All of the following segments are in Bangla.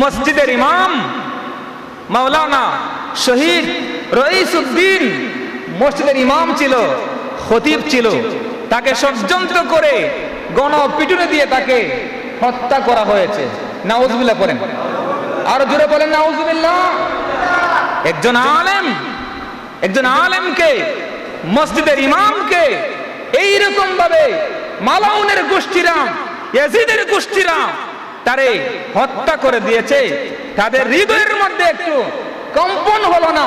মসজিদের ইমাম, মাওলানা শহীদ রইসুদ্দিন মসজিদের ইমাম ছিল, খতিব ছিল। তাকে ষড়যন্ত্র করে গণপিটুনি দিয়ে তাকে হত্যা করা হয়েছে। নাউজুবিল্লাহ করেন আরও জোরে বলেন, নাউজুবিল্লাহ। একজন আলেম, একজন আলেমকে, মসজিদের ইমামকে এই রকম ভাবে মালাউনের গোষ্ঠীরা, ইয়াজিদের গোষ্ঠীরা তারে হত্যা করে দিয়েছে। তাদের হৃদয়ের মধ্যে একটু কম্পন হলো না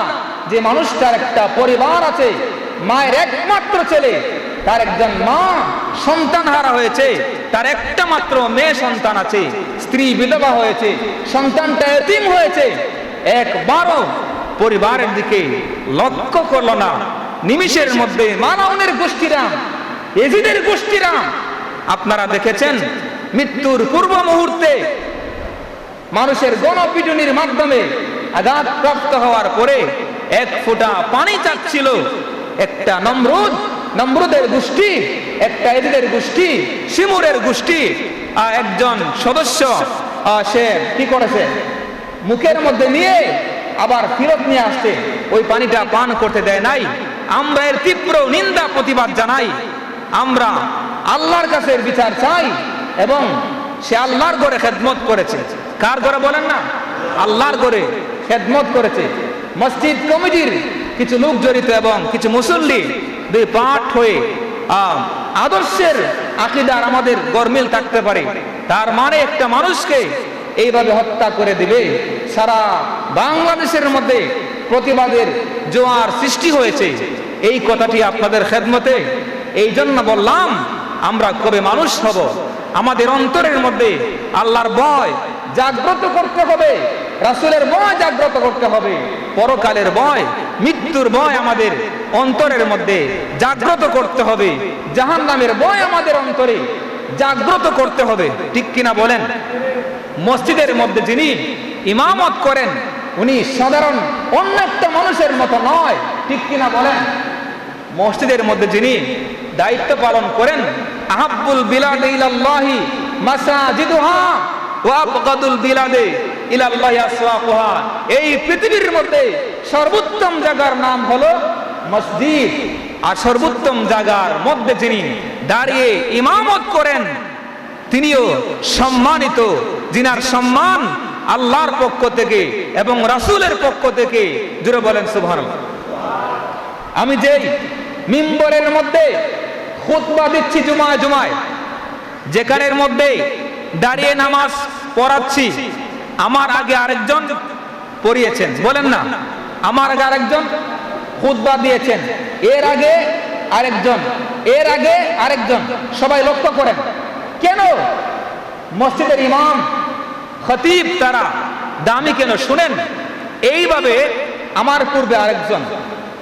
যে মানুষটার একটা পরিবার আছে, মায়ের একমাত্র ছেলে, তার একজন মা সন্তান হারা হয়েছে, তার একটা মাত্র মেয়ে সন্তান আছে, স্ত্রী বিধবা হয়েছে, সন্তানটা এতিম হয়েছে। একবারও পরিবারের দিকে লক্ষ্য করল না। নিমিষের মধ্যে মানবনের গোষ্ঠীরা, এজিদের গোষ্ঠীরা, আপনারা দেখেছেন মৃত্যুর পূর্ব মুহূর্তে মানুষের গণপিটুনির মাধ্যমে আঘাত প্রাপ্ত হওয়ার পরে এক ফোঁটা পানি চাচ্ছিল। একটা নমরুদ, নমরুদের গোষ্ঠী, একটা এদিদের গোষ্ঠী, শিমুরের গোষ্ঠী একজন সদস্য সে কি করেছে? মুখের মধ্যে নিয়ে আবার ফিরত নিয়ে আসছে। ওই পানিটা পান করতে দেয় নাই। আমরা এর তীব্র নিন্দা, প্রতিবাদ জানাই। আমরা আল্লাহর কাছে বিচার চাই। এবং সে আল্লাহর ঘরে খেদমত করেছে। কার ঘরে বলেন না? আল্লাহর ঘরে খেদমত করেছে। মসজিদ কমিটির কিছু লোক জড়িত এবং কিছু মুসল্লি দুই পাঠ হয়ে আদর্শের আকিদার আমাদের গরমিল থাকতে পারে। তার মানে একটা মানুষকে এইভাবে হত্যা করে দিবে। সারা বাংলাদেশের মধ্যে প্রতিবাদের জোয়ার সৃষ্টি হয়েছে। এই কথাটি আপনাদের খেদমতে এই জন্য বললাম আমরা কবে মানুষ হব? আমাদের অন্তরের মধ্যে আল্লাহর ভয় জাগ্রত করতে হবে, রাসূলের ভয় জাগ্রত করতে হবে, পরকালের ভয়, মৃত্যুর ভয় আমাদের অন্তরের মধ্যে জাগ্রত করতে হবে জাহান নামের ভয় আমাদের অন্তরে জাগ্রত করতে হবে। ঠিক কিনা বলেন? মসজিদের মধ্যে যিনি ইমামত করেন, উনি সাধারণ অন্য একটা মানুষের মতো নয়। ঠিক কিনা বলেন? মসজিদের মধ্যে যিনি দায়িত্ব পালন করেন। আহাব্বুল বিলাদ ইলাল্লাহি মাসাজিদুহা ওয়া আবগাদুল বিলাদে ইলাল্লাহি আসওয়াকুহা। এই পৃথিবীর মধ্যে সর্বোত্তম জায়গার নাম হলো মসজিদ। আর সর্বোত্তম জায়গার মধ্যে যিনি দাঁড়িয়ে ইমামত করেন, তিনিও সম্মানিত। যিনার সম্মান আল্লাহর পক্ষ থেকে এবং রাসূলের পক্ষ থেকে। জুড়ে বলেন সুবহানাল্লাহ। আমি যে মিম্বরের মধ্যে খুতবা দিচ্ছি জুমায় জুমায়। যেখানের মধ্যে দাঁড়িয়ে নামাজ পড়াচ্ছি, আমার আগে আরেকজন পড়িয়েছেন। বলেন না, আমার আগে আরেকজন খুতবা দিয়েছেন। এর আগে আরেকজন, এর আগে আরেকজন। সবাই লক্ষ্য করেন। কেন? মসজিদের ইমাম, খতিব তারা দামি কেন? শুনেন, এইভাবে আমার পূর্বে আরেকজন,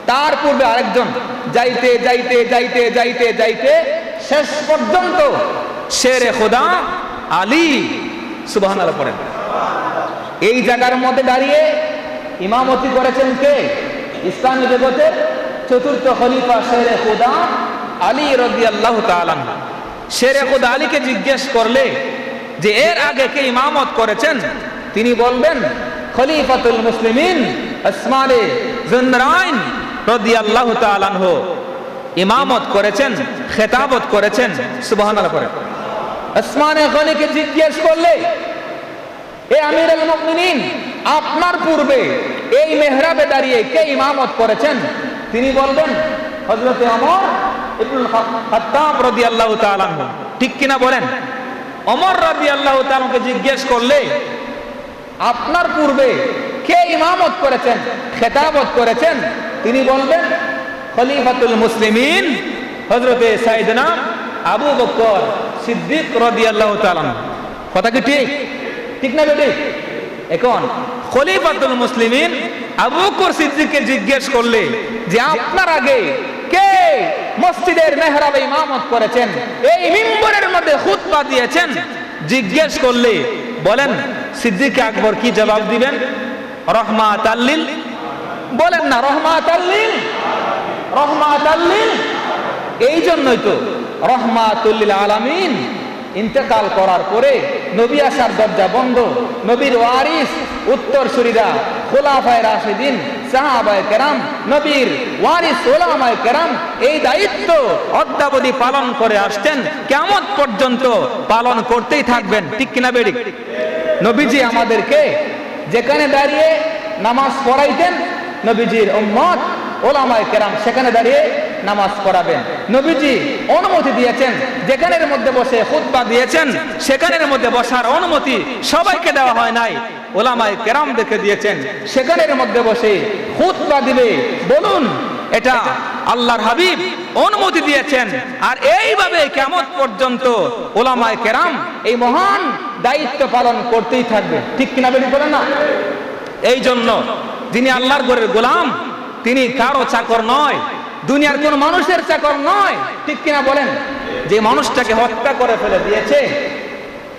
তার পূর্বে আরেকজন যাইতে যাইতে যাইতে যাইতে যাইতে শেষ পর্যন্ত শেরে খোদা আলী সুবাহ পড়েন। এই জায়গার মধ্যে দাঁড়িয়ে ইমামতি করেছেন কে? ইসলামী জগতের চতুর্থ খলিফা শেরে খোদা আলী রদি আল্লাহ শেরে খোদা আলীকে জিজ্ঞেস করলে যে এর আগে কে ইমামত করেছেন? তিনি বলবেন, খলিফাতুল মুসলিমিন আসমানে রাদিয়াল্লাহু তাআলা আনহু ইমামত করেছেন, খেতাবত করেছেন, সুবহানাল্লাহ করে আসমানে গনিকে জিজ্ঞেস করলে, এ আমির আপনার পূর্বে এই মেহরাবে দাঁড়িয়ে কে ইমামত করেছেন? তিনি বলবেন, হযরতে ওমর ইবনুল খাত্তাব রাদিয়াল্লাহু তাআলা ঠিক কিনা বলেন? ওমর রাদিয়াল্লাহু তাআলাকে জিজ্ঞেস করলে, আপনার পূর্বে কে ইমামত করেছেন, খেতাবত করেছেন? তিনি বলবেন, খলিফাতুল মুসলিমিন হজরতে সাইদনা আবু বকর সিদ্দিক রাদিয়াল্লাহু তাআলা কথা কি ঠিক? ঠিক না বেটি? এখন, খলিফাতুল মুসলিমিন আবু বকর সিদ্দিককে জিজ্ঞেস করলে যে আপনার আগে কে মসজিদের মেহরাবে ইমামত করেছেন? এই মিম্বরের মধ্যে খুতবা দিয়েছেন? জিজ্ঞেস করলে বলেন, সিদ্দিক আকবর কি জবাব দিবেন? রহমাত আল্লিল বলেন না রহমাত আল্লিল রহমাত আল্লিল এই জন্যই তো রহমাতুল্লিল আলামিন ইন্তেকাল করার পরে নবী আসার দরজা বন্ধ, নবীর ওয়ারিস, উত্তর সুরিরা, খোলাফায় রাশিদিন, সাহাবায় কেরাম, নবীর ওয়ারিস, ওলামায় কেরাম এই দায়িত্ব অদ্যাবধি পালন করে আসছেন। কেমন পর্যন্ত পালন করতেই থাকবেন, ঠিক কিনা বেড়ি নবীজি আমাদেরকে যেখানে দাঁড়িয়ে নামাজ পড়াইতেন নবীজির উম্মত, ওলামায় কেরাম সেখানে দাঁড়িয়ে নামাজ পড়াবেন। নবীজি অনুমতি দিয়েছেন, যেখানের মধ্যে বসে খুতবা দিয়েছেন, সেখানের মধ্যে বসার অনুমতি সবাইকে দেওয়া হয় নাই। ওলামায় কেরাম দেখে দিয়েছেন, সেখানের মধ্যে বসে খুতবা দিবে বলুন, এটা আল্লাহর হাবিব অনুমতি দিয়েছেন। আর এইভাবে কেমন পর্যন্ত ওলামায় কেরাম এই মহান দায়িত্ব পালন করতেই থাকবে। ঠিক কিনা বেরি বলেন না? এই জন্য যিনি আল্লাহর ঘরের গোলাম, তিনি কারও চাকর নয়, দুনিয়ার কোন মানুষের চাকর নয়। ঠিক কিনা বলেন? যে মানুষটাকে হত্যা করে ফেলে দিয়েছে,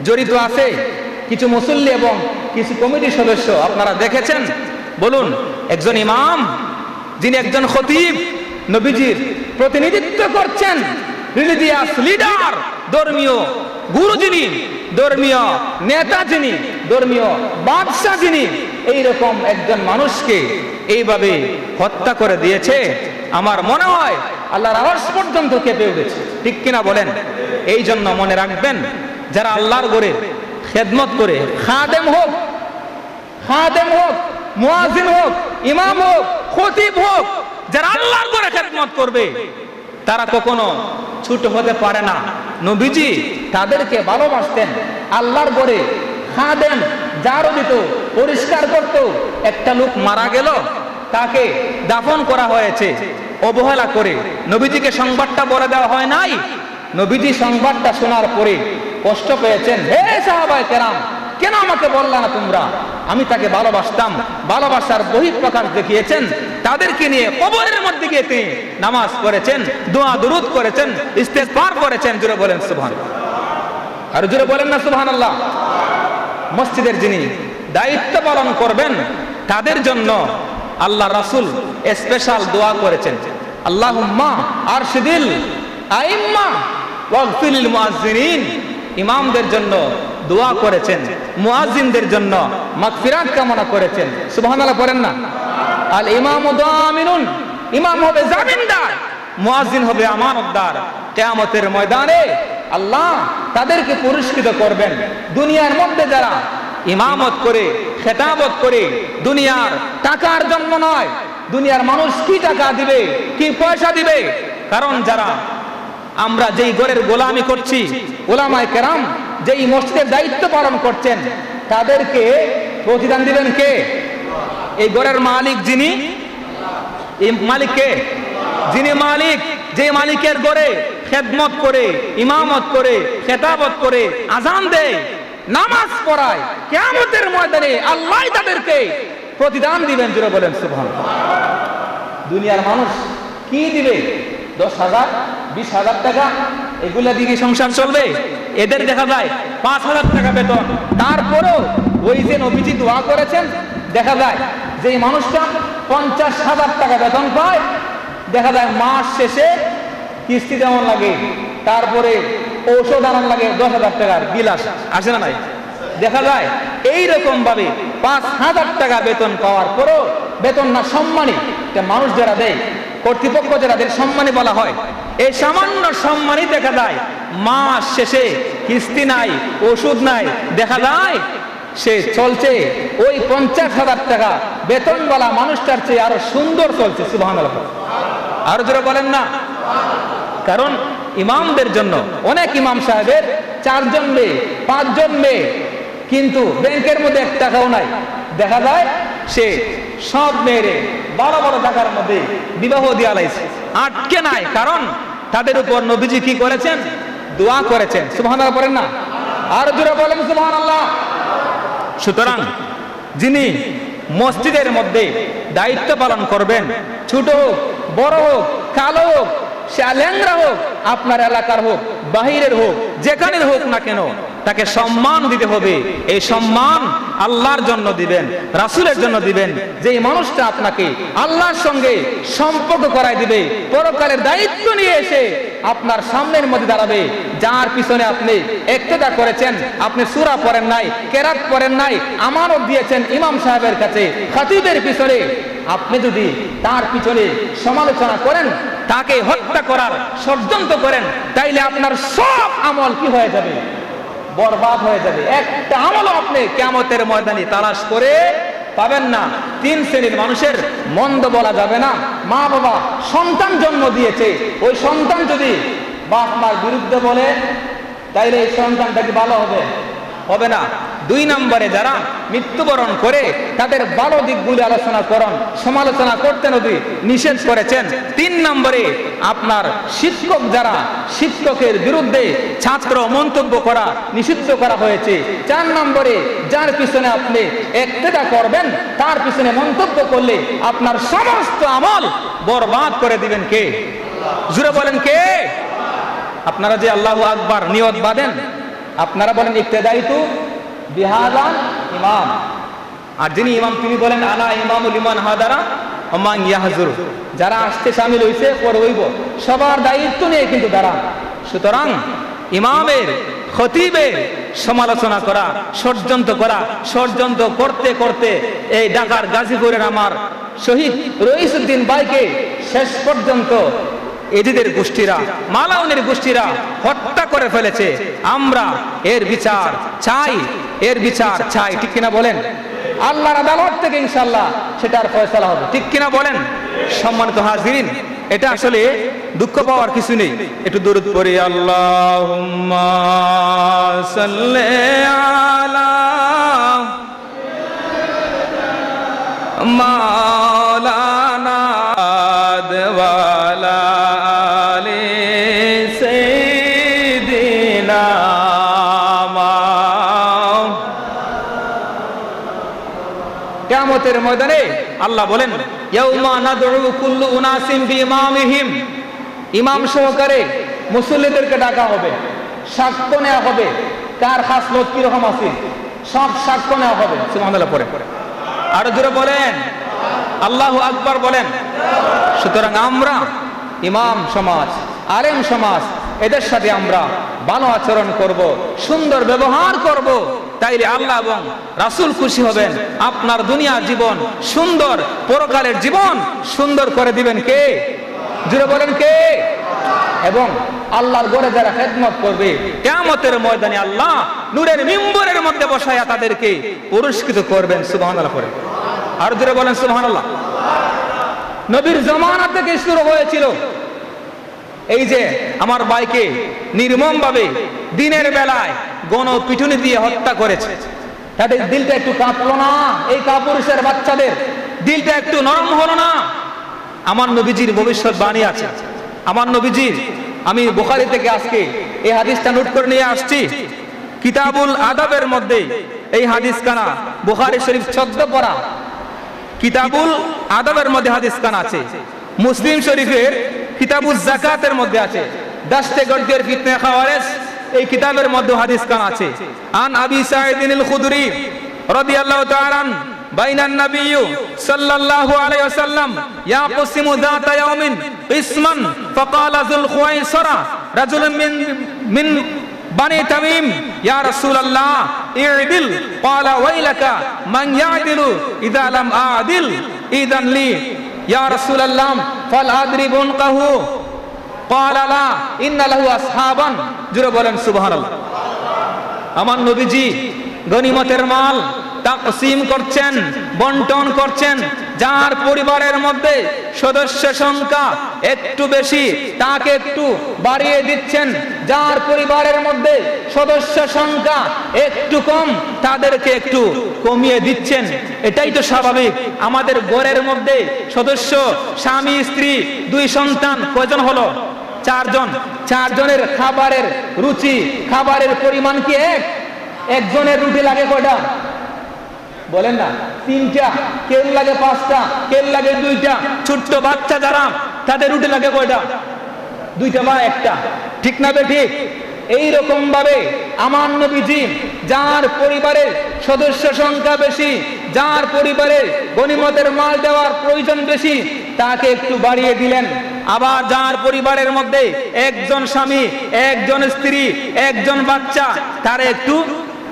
জড়িত আছে কিছু মুসল্লি এবং কিছু কমিটির সদস্য, আপনারা দেখেছেন? বলুন, একজন ইমাম, যিনি একজন খতিব, নবীজির প্রতিনিধিত্ব করছেন রিলিজিয়াস লিডার ধর্মীয় গুরু যিনি, ধর্মীয় নেতা যিনি ধর্মীয় বাদশাহ যিনি, এইরকম একজন মানুষকে এইভাবে হত্যা করে দিয়েছে। আমার মনে হয় আল্লাহর আওয়াজ পর্যন্ত কেঁপে উঠেছে। ঠিক কিনা বলেন? এই জন্য মনে রাখবেন, যারা আল্লাহর গড়ে খেদমত করে, খাদেম হোক খাদেম হোক মুয়াজিন হোক, ইমাম হোক, খতিব হোক, যারা আল্লাহর করে খেদমত করবে, তারা কখনো ছুট হতে পারে না। নবীজি তাদেরকে ভালোবাসতেন। আল্লাহর করে খাদেম জারো দিত, পরিষ্কার করত। একটা লোক মারা গেল, তাকে দাফন করা হয়েছে, অবহেলা করে। নবীজিকে সংবাদটা বলে দেওয়া হয় নাই। নবীজি সংবাদটা শোনার পরে কষ্ট পেয়েছেন। হে সাহাবায় কেরাম, কেন আমাকে বললা না তোমরা? আমি তাকে ভালোবাসতাম। ভালোবাসার বহিঃপ্রকাশ দেখিয়েছেন। তাদেরকে নিয়ে কবরের মধ্যে গিয়ে তিনি নামাজ পড়েছেন, দোয়া দুরুদ করেছেন, ইস্তেগফার করেছেন। জুড়ে বলেন সুবহান আর জুড়ে বলেন না সুবহান আল্লাহ মসজিদের যিনি দায়িত্ব পালন করবেন, তাদের জন্য আল্লাহ রাসুল স্পেশাল দোয়া করেছেন। আইম্মা ওয়াগফিরিল মুয়াজ্জিনিন ইমামদের জন্য দোয়া করেছেন মুয়াজ্জিনদের জন্য মাগফিরাত কামনা করেছেন। সুবহানাল্লাহ পড়েন না? আল ইমামু দামিনুন, ইমাম হবে জামিনদার মুয়াজ্জিন হবে আমানতদার। কিয়ামতের ময়দানে আল্লাহ তাদেরকে পুরস্কৃত করবেন। দুনিয়ার মধ্যে যারা ইমামত করে, খেতাবত করে, দুনিয়ার টাকার জন্ম নয়, দুনিয়ার মানুষ কি টাকা দিবে, কি পয়সা দিবে? কারণ যারা আমরা যেই গড়ের গোলামি করছি ওলামায় কেরাম যেই মসজিদের দায়িত্ব পালন করছেন, তাদেরকে প্রতিদান দিবেন কে? এই গড়ের মালিক যিনি, এই মালিক কে? যিনি মালিক, যে মালিকের গড়ে খেদমত করে, ইমামত করে, খেতাবত করে আজান দেয়, নামাজ পড়ায় কেমতের ময়দানে আল্লাহ তাদেরকে প্রতিদান দিবেন জুড়ে বলেন সুবহান দুনিয়ার মানুষ কি দিবে? দশ হাজার, বিশ হাজার টাকা? এগুলা দিয়ে সংসার চলবে? এদের দেখা যায় পাঁচ হাজার টাকা বেতন। তারপরেও ওই যে নবীজি দোয়া করেছেন, দেখা যায় যে মানুষটা পঞ্চাশ হাজার টাকা বেতন পায়, দেখা যায় মাস শেষে কিস্তি যেমন লাগে, তারপরে ঔষধ আনার লাগে দশ হাজার টাকার বিল আসে না নাই দেখা যায় এই রকম ভাবে পাঁচ হাজার টাকা বেতন পাওয়ার পরও বেতন না সম্মানী মানুষ যারা দেয়, কর্তৃপক্ষ যারা দেয় সম্মানী বলা হয়। এই সামান্য সম্মানই দেখা যায়, মাস শেষে কিস্তি নাই, ওষুধ নাই, দেখা যায় সে চলছে ওই পঞ্চাশ হাজার টাকা বেতন বলা মানুষটার চেয়ে আরও সুন্দর চলছে সুবাহান আরও যারা বলেন না। কারণ ইমামদের জন্য অনেক ইমাম সাহেবের চারজন মেয়ে, পাঁচজন মেয়ে, কিন্তু ব্যাংকের মধ্যে এক টাকাও নাই। দেখা যায় সে সব মেয়েরে বড় বড় টাকার মধ্যে বিবাহ দিয়া লাইছে। আটকে নাই, কারণ তাদের উপর নবীজি কি করেছেন? দোয়া করেছেন। সুবহান করেন না? আর জোরে বলেন সুবহান আল্লাহ সুতরাং যিনি মসজিদের মধ্যে দায়িত্ব পালন করবেন, ছোট হোক, বড় হোক, কালো হোক সে ল্যাংরা হোক, আপনার এলাকার হোক, বাহিরের হোক যেখানের হোক না কেন, তাকে সম্মান দিতে হবে। এই সম্মান আল্লাহর জন্য দিবেন, রাসূলের জন্য দিবেন। যে মানুষটা আপনাকে আল্লাহর সঙ্গে সম্পর্ক করায় দিবে, পরকালের দায়িত্ব নিয়ে এসে আপনার সামনের মধ্যে দাঁড়াবে। যার পিছনে আপনি একতেদা করেছেন, আপনি সুরা পড়েন নাই, কেরাত পড়েন নাই, আমানত দিয়েছেন ইমাম সাহেবের কাছে, খতিবের পিছনে আপনি যদি তার পিছনে সমালোচনা করেন, তাকে হত্যা করার ষড়যন্ত্র করেন, তাইলে আপনার সব আমল কি হয়ে যাবে? বরবাদ হয়ে যাবে। একটা আমলও আপনি কেমতের ময়দানে তালাশ করে পাবেন না। তিন শ্রেণির মানুষের মন্দ বলা যাবে না। মা বাবা সন্তান জন্ম দিয়েছে। ওই সন্তান যদি বাপ মার বিরুদ্ধে বলে, তাইলে এই সন্তানটা কি ভালো হবে? হবে না। দুই নম্বরে যারা মৃত্যুবরণ করে, তাদের ভালো দিকগুলি আলোচনা করন সমালোচনা করতে নদী নিষেধ করেছেন। তিন নম্বরে আপনার শিক্ষক যারা, শিক্ষকের বিরুদ্ধে ছাত্র মন্তব্য করা নিষিদ্ধ করা হয়েছে। চার নম্বরে যার পিছনে আপনি একটেটা করবেন, তার পিছনে মন্তব্য করলে আপনার সমস্ত আমল বরবাদ করে দিবেন কে? জুড়ে বলেন কে? আপনারা যে আল্লাহ আকবার নিয়ত বাঁধেন আপনারা বলেন ইত্তেদায়িতু বিহাদান ইমাম। আর যিনি ইমাম, তিনি বলেন আনা ইমামুল ইমান হাদারা অমাং ইয়াহজুর। যারা আসতে সামিল হইছে, পর হইব। সবার দায়িত্ব নিয়ে কিন্তু দাঁড়ান। সুতরাং ইমামের, খতিবের সমালোচনা করা, ষড়যন্ত্র করা, ষড়যন্ত্র করতে করতে এই ঢাকার গাজীপুরের আমার শহীদ রইসুদ্দিন বাইকে শেষ পর্যন্ত এদিদের গোষ্ঠীরা, মালাউনের গোষ্ঠীরা হত্যা করে ফেলেছে। আমরা এর বিচার চাই, এর বিচার চাই। ঠিক কিনা বলেন? আল্লাহর আদালত থেকে ইনশাল্লাহ সেটার ফয়সালা হবে। ঠিক কিনা বলেন? সম্মানিত হাজিরিন, এটা আসলে দুঃখ পাওয়ার কিছু নেই। একটু দূর পড়ি আল্লাহ আলা মাওলানা দেওয়ালা কিয়ামতের ময়দানে আল্লাহ বলেন, ইয়াউমা নাদউ কুল্লু উনাসিম বিইমামিহিম। ইমাম সহকারে মুসল্লিদেরকে ডাকা হবে, সাক্ষ্য নেওয়া হবে, কার খাসলত কি রকম আছে, সব সাক্ষ্য নেওয়া হবে। সুবহানাল্লাহ পরে আরও জোরে বলেন, আল্লাহু আকবার বলেন। সুতরাং আমরা ইমাম সমাজ, আলেম সমাজ, এদের সাথে আমরা ভালো আচরণ করব, সুন্দর ব্যবহার করব। তাইলে আল্লাহ এবং রাসূল খুশি হবেন। আপনার দুনিয়ার জীবন সুন্দর, পরকালের জীবন সুন্দর করে দিবেন কে? জুড়ে বলেন কে? এবং আল্লাহর গড়ে যারা খেদমত করবে কেমতের ময়দানে আল্লাহ নূরের মিম্বরের মধ্যে বসায়া তাদেরকে পুরস্কৃত করবেন, সুবহানাল্লাহ করে। আর জোরে বলেন সুবহানাল্লাহ। নবীর জমানা থেকে শুরু হয়েছিল। এই যে আমার বাইকে নির্মম ভাবে দিনের বেলায় গণ পিটুনি দিয়ে হত্যা করেছে। তাদের দিলটা একটু কাঁপলো না, এই কাপুরুষের বাচ্চাদের। দিলটা একটু নরম হলো না। আমার নবীজির ভবিষ্যৎ বাণী আছে। আমার নবীজির আমি বোখারি থেকে আজকে এই হাদিসটা নোট করে নিয়ে আসছি। কিতাবুল আদাবের মধ্যে এই হাদিস কানা বুখারী শরীফ ছদ্ম পড়া। কিতাবুল আদাবের মধ্যে হাদিস কানা আছে। মুসলিম শরীফের কিতাবুল জাকাতের মধ্যে আছে। দাস্তে গর্দের ফিতনে খাওয়ারেস এই কিতাবের মধ্যে হাদিস কান আছে। আন আবি সাইদিনিল খুদরি রাদিয়াল্লাহু তাআলা বাইনান নাবিয়্যু সাল্লাল্লাহু আলাইহি ওয়াসাল্লাম, ইয়াকুসিমু যাতা ইয়াউমিন ইসমান ফাকালা যুল খুয়াইসরা রাজুলুন মিন মিন বানি তামিম, ইয়া রাসূলুল্লাহ ইদিল ক্বালা ওয়াইলাকা মান ইয়াদিলু ইযা লাম আদিল ইদান লি, ইয়া রাসূলুল্লাহ, ফাল আদরিবুন কাহু পালালা ইন্নালাহু আসহাবান জুড়ে বলেন সুবহানাল্লাহ আমার নবীজি গনিমতের মাল তাকসিম করছেন, বন্টন করছেন, যার পরিবারের মধ্যে সদস্য সংখ্যা একটু বেশি, তাকে একটু বাড়িয়ে দিচ্ছেন, যার পরিবারের মধ্যে সদস্য সংখ্যা একটু কম, তাদেরকে একটু কমিয়ে দিচ্ছেন। এটাই তো স্বাভাবিক। আমাদের ঘরের মধ্যে সদস্য, স্বামী, স্ত্রী, দুই সন্তান, কয়জন হলো? চারজন, চারজনের খাবারের রুচি, খাবারের পরিমাণ কি এক? একজনের রুটি লাগে কয়টা? বলেন না, তিনটা, কেউ লাগে পাঁচটা, কেউ লাগে দুইটা। ছোট্ট বাচ্চা যারা, তাদের রুটি লাগে কয়টা? দুইটা বা একটা। ঠিক না ঠিক এই রকম ভাবে আমার নবীজি, যার পরিবারের সদস্য সংখ্যা বেশি, যার পরিবারের গনিমতের মাল দেওয়ার প্রয়োজন বেশি, তাকে একটু বাড়িয়ে দিলেন। আবার যার পরিবারের মধ্যে একজন স্বামী, একজন স্ত্রী, একজন বাচ্চা, তারা একটু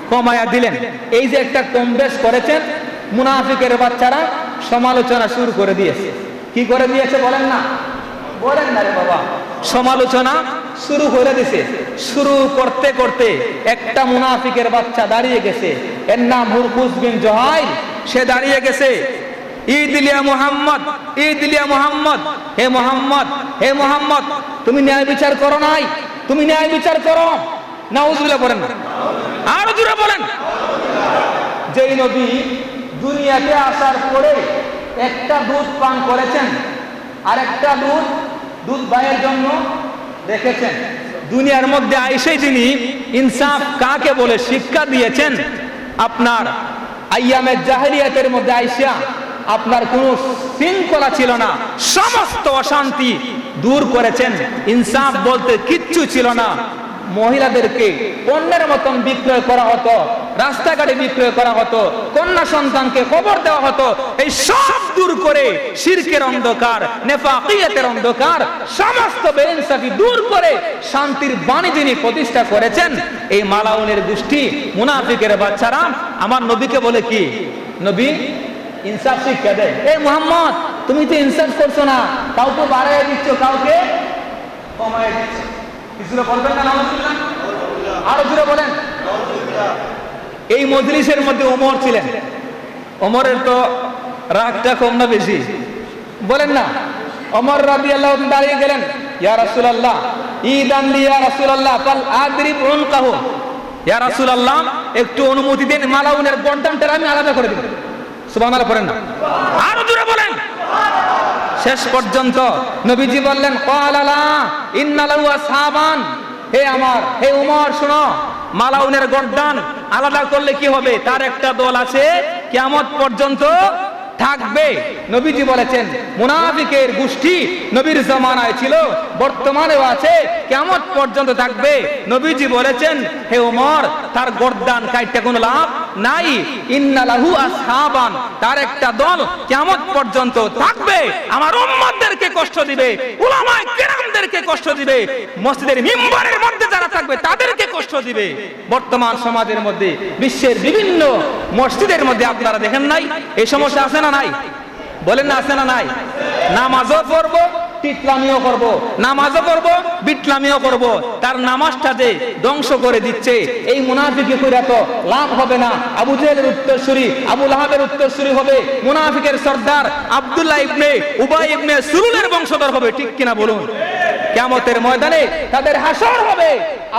কমায়া দিলেন। এই যে একটা কম বেশ করেছেন, মুনাফিকের বাচ্চারা সমালোচনা শুরু করে দিয়েছে। কি করে দিয়েছে বলেন না? বলেন না রে বাবা। সমালোচনা শুরু করে দিছে শুরু করতে করতে একটা মুনাফিকের বাচ্চা দাঁড়িয়ে গেছে। এর নাম হুরকুস বিন জহাইল। সে দাঁড়িয়ে গেছে। ঈদিলিয়া মোহাম্মদ ঈদিলিয়া মোহাম্মদ। হে মোহাম্মদ হে মোহাম্মদ, তুমি ন্যায় বিচার করো নাই? তুমি ন্যায় বিচার করো? নাউজুবিল্লাহ বলেন আরও জোরে বলেন। যেই নবী দুনিয়াতে আসার পরে একটা দুধ পান করেছেন আর একটা দুধ দুধ ভাইয়ের জন্য রেখেছেন। দুনিয়ার মধ্যে আইসে যিনি ইনসাফ কাকে বলে শিক্ষা দিয়েছেন, আপনার আইয়ামের জাহেরিয়াতের মধ্যে আইসা আপনার কোনো শৃঙ্খলা ছিল না। সমস্ত অশান্তি দূর করেছেন। ইনসাফ বলতে কিচ্ছু ছিল না। মহিলাদেরকে পণ্যের মতন বিক্রয় করা হতো, রাস্তাঘাটে বিক্রয় করা হতো, কন্যা সন্তানকে কবর দেওয়া হতো। এই সব দূর করে শিরকের অন্ধকার, নেফাকিয়াতের অন্ধকার, সমস্ত বেরেনসাফি দূর করে শান্তির বাণী যিনি প্রতিষ্ঠা করেছেন, এই মালাউনের গোষ্ঠী মুনাফিকের বাচ্চারা, আমার নবীকে বলে কি? নবী ইনসাফ শিক্ষা দেয়। এই মোহাম্মদ, তুমি তো ইনসাফ করছ না। কাউকে বাড়াই দিচ্ছ, কাউকে কমাই দিচ্ছ। কিছু বলবেন না আরও জুড়ে বলেন। এই মজলিসের মধ্যে ওমর ছিলেন। ওমরের তো রাগটা কম না বেশি। বলেন না। ওমর রাবি আল্লাহ দাঁড়িয়ে গেলেন, ইয়া রাসূলুল্লাহ, ঈদান লিয়া রাসূলুল্লাহ, ফাল আদরিব উনকাহু। ইয়া রাসূলুল্লাহ, একটু অনুমতি দিন, মালাউনের গর্দানটা আমি আলাদা করে দিব। সুবহানাল্লাহ পড়েন না। আরও জোরে বলেন। শেষ পর্যন্ত নবীজি বললেন, কালালা ইন্নালাহু আসহাবান হে আমার, হে উমর, শুনো, মালাউনের গর্দান আলাদা করলে কি হবে? তার একটা দল আছে, কিয়ামত পর্যন্ত থাকবে। নবীজি বলেছেন, মুনাফিকের গোষ্ঠী নবীর জমানায় ছিল, বর্তমানেও আছে কেমন পর্যন্ত থাকবে। নবীজি বলেছেন, হে ওমর, তার গর্দান কাইটে কোনো লাভ নাই। ইন্নালাহু আসহাবান, তার একটা দল কেমন পর্যন্ত থাকবে। আমার উম্মতদেরকে কষ্ট দিবে, উলামায়ে কেরামদেরকে কষ্ট দিবে, মসজিদের মিম্বরের মধ্যে যারা থাকবে, তাদেরকে কষ্ট দিবে। বর্তমান সমাজের মধ্যে, বিশ্বের বিভিন্ন মসজিদের মধ্যে আপনারা দেখেন নাই? এই সমস্যা আছে না নাই? বলেন না, আছে না নাই? নামাজও পড়ব টিটলামিও করব, নামাজও করব বিটলামিও করব। তার নামাজটা যে ধ্বংস করে দিচ্ছে, এই মুনাফিকে কইরা তো লাভ হবে না। আবু জেহেলের উত্তরসূরি, আবু লাহাবের উত্তরসূরি হবে মুনাফিকের সর্দার আব্দুল্লাহ ইবনে উবাই ইবনে সুরুলের বংশধর হবে, ঠিক কিনা বলুন? কিয়ামতের ময়দানে তাদের হাসর হবে।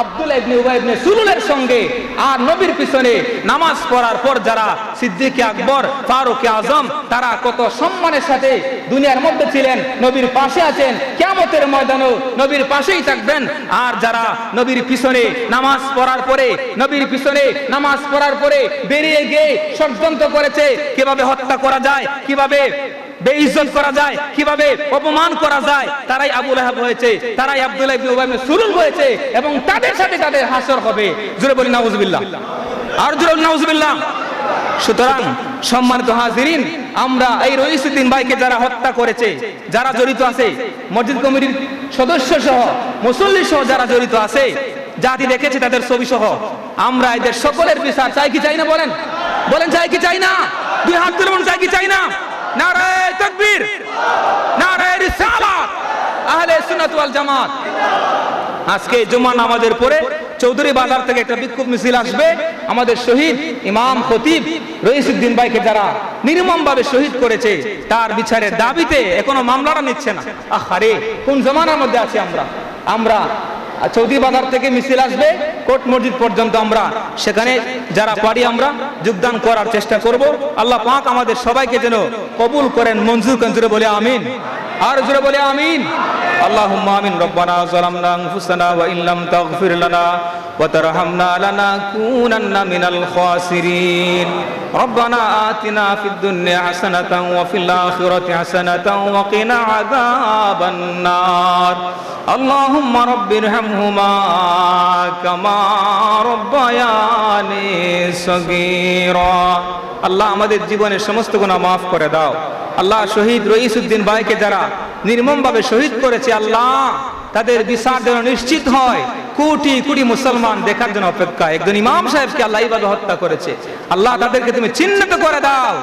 আব্দুল্লাহ ইবনে উবাই ইবনে সুলুলের সঙ্গে আর নবীর পিছনে নামাজ পড়ার পর যারা সিদ্দিক আকবর, ফারুক আজম, তারা কত সম্মানের সাথে দুনিয়ার মধ্যে ছিলেন, নবীর পাশে আছেন। কিয়ামতের ময়দানেও নবীর পাশেই থাকবেন। আর যারা নবীর পিছনে নামাজ পড়ার পরে, নবীর পিছনে নামাজ পড়ার পরে বেরিয়ে গিয়ে ষড়যন্ত্র করেছে, কীভাবে হত্যা করা যায়, কীভাবে বেইজ্জত করা যায়, কীভাবে অপমান করা যায়, তারাই আবু লাহাব হয়েছে, তারাই আব্দুল্লাহ ইবনে উবাই ইবনে হয়েছে, এবং তাদের সাথে তাদের হাসর হবে। জোরে বলি, নাউজুবিল্লাহ। আর জোরে নাউজুবিল্লাহ। সুতরাং সম্মানিত হাজিরিন, আমরা এই রইসুদ্দিন ভাইকে যারা হত্যা করেছে, যারা জড়িত আছে, মসজিদ কমিটির সদস্য সহ, মুসল্লি সহ যারা জড়িত আছে, জাতি দেখেছে তাদের ছবি সহ, আমরা এদের সকলের বিচার চাই কি চাই না বলেন? বলেন, চাই কি চাই না? দুই হাত তুলে চাই কি চাই না? নারায়ে তাকবীর, নারায়ে রিসালাত। আহলে সুন্নাত ওয়াল জামাত। আজকে জুমা নামাজের পরে চৌধুরী বাজার থেকে একটা বিক্ষোভ মিছিল আসবে। আমাদের শহীদ ইমাম খতিব রইসুদ্দিন ভাইকে যারা নির্মম ভাবে শহীদ করেছে, তার বিচারের দাবিতে এখনও মামলাটা নিচ্ছে না। আহারে, কোন জমানার মধ্যে আছি আমরা? আমরা চৌধুরী বাজার থেকে মিছিল আসবে কোট মসজিদ পর্যন্ত আমরা। সেখানে যারা পারি আমরা যোগদান করার চেষ্টা করব। আল্লাহ পাক আমাদের সবাইকে যেন কবুল করেন, মঞ্জুর জুড়ে বলে আমিন। আর জুড়ে বলে আমিন। اللهم آمين. ربنا ظلمنا أنفسنا وإن لم تغفر لنا وترحمنا لنكونن من الخاسرين. ربنا آتنا في الدنيا حسنة وفي الآخرة حسنة وقنا عذاب النار. اللهم رب ارحمهما كما ربياني صغيرا. আল্লাহ আমাদের জীবনের সমস্ত গুণা মাফ করে দাও। আল্লাহ শহীদ রইসুদ্দিন ভাইকে যারা নির্মমভাবে শহীদ করেছে, আল্লাহ তাদের বিচার যেন নিশ্চিত হয়। কোটি কোটি মুসলমান দেখার জন্য অপেক্ষা। একজন ইমাম সাহেবকে আল্লাহ এইভাবে হত্যা করেছে। আল্লাহ তাদেরকে তুমি চিহ্নিত করে দাও।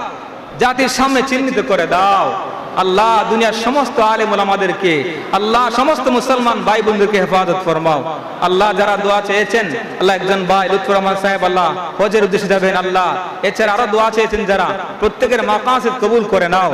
জাতির সামনে চিহ্নিত করে দাও। আল্লাহ দুনিয়ার সমস্ত আলেম ওলামাদেরকে, আল্লাহ সমস্ত মুসলমান ভাই বন্ধুকে হেফাজত ফরমাও। আল্লাহ যারা দোয়া চেয়েছেন, আল্লাহ একজন ভাই লুৎফুর রহমান সাহেব, আল্লাহ হজের উদ্দেশ্যে যাবেন, আল্লাহ এছাড়া আরও দোয়া চেয়েছেন যারা, প্রত্যেকের মাকাসিদ কবুল করে নাও।